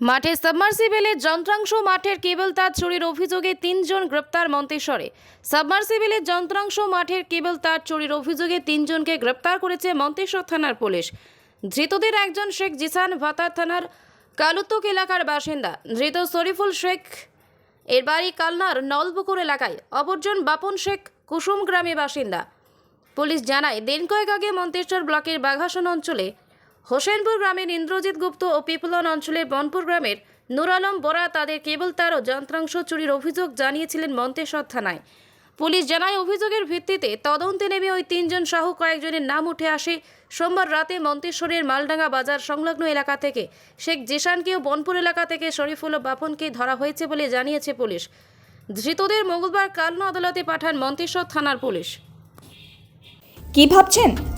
মাঠে সাবমার্সিবেলে যন্ত্রাংশ মাঠের কেবল তার চুরির অভিযোগে তিনজন গ্রেপ্তার মন্তেশ্বরে। সাবমার্সিবেলের যন্ত্রাংশ মাঠের কেবল তার চুরির অভিযোগে তিনজনকে গ্রেপ্তার করেছে মন্তেশ্বর থানার পুলিশ। ধৃতদের একজন শেখ জিসান ভাতার থানার কালুত্তক এলাকার বাসিন্দা। ধৃত শরীফুল শেখ এর বাড়ি কালনার নলপুকুর এলাকায়। অপরজন বাপন শেখ কুসুম গ্রামে বাসিন্দা। পুলিশ জানায়, দিন কয়েক আগে মন্তেশ্বর ব্লকের বাঘাসন অঞ্চলে হোসেনপুর গ্রামের ইন্দ্রজিৎ গুপ্ত ও পিপলন অঞ্চলের বনপুর গ্রামের নুর আলম বরা তাদের কেবল তার ও যন্ত্রাংশ চুরির অভিযোগ জানিয়েছিলেন মন্তেশ্বর থানায়। পুলিশ জানায়, অভিযোগের ভিত্তিতে তদন্তে নেমে ওই তিনজন সহ কয়েকজনের নাম উঠে আসে। সোমবার রাতে মন্তেশ্বরের মালডাঙ্গা বাজার সংলগ্ন এলাকা থেকে শেখ জিশানকেও বনপুর এলাকা থেকে শরীফুল বাপনকে ধরা হয়েছে বলে জানিয়েছে পুলিশ। ধৃতদের মঙ্গলবার কালনা আদালতে পাঠান মন্তেশ্বর থানার পুলিশ। কি ভাবছেন?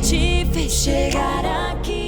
te fez chegar aqui?